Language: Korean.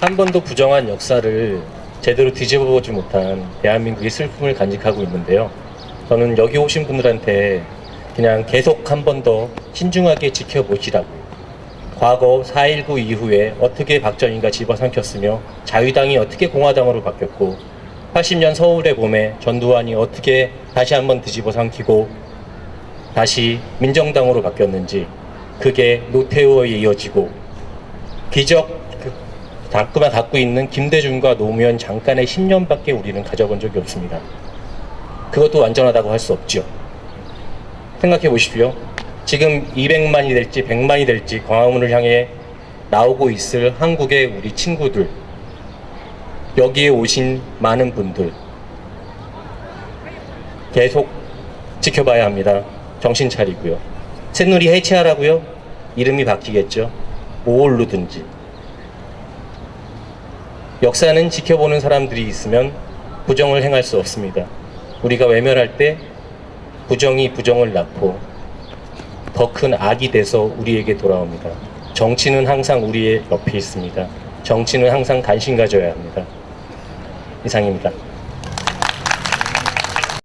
한 번도 부정한 역사를 제대로 뒤집어보지 못한 대한민국의 슬픔을 간직하고 있는데요. 저는 여기 오신 분들한테 그냥 계속 한 번 더 신중하게 지켜보시라고. 과거 4.19 이후에 어떻게 박정희가 집어삼켰으며 자유당이 어떻게 공화당으로 바뀌었고 80년 서울의 봄에 전두환이 어떻게 다시 한번 뒤집어 삼키고 다시 민정당으로 바뀌었는지 그게 노태우에 이어지고 기적 그 다크만 갖고 있는 김대중과 노무현 잠깐의 10년밖에 우리는 가져본 적이 없습니다. 그것도 완전하다고 할 수 없죠. 생각해 보십시오. 지금 200만이 될지 100만이 될지 광화문을 향해 나오고 있을 한국의 우리 친구들, 여기에 오신 많은 분들, 계속 지켜봐야 합니다. 정신 차리고요. 새누리 해체하라고요? 이름이 바뀌겠죠. 뭘로든지. 역사는 지켜보는 사람들이 있으면 부정을 행할 수 없습니다. 우리가 외면할 때 부정이 부정을 낳고 더 큰 악이 돼서 우리에게 돌아옵니다. 정치는 항상 우리의 옆에 있습니다. 정치는 항상 관심 가져야 합니다. 이상입니다.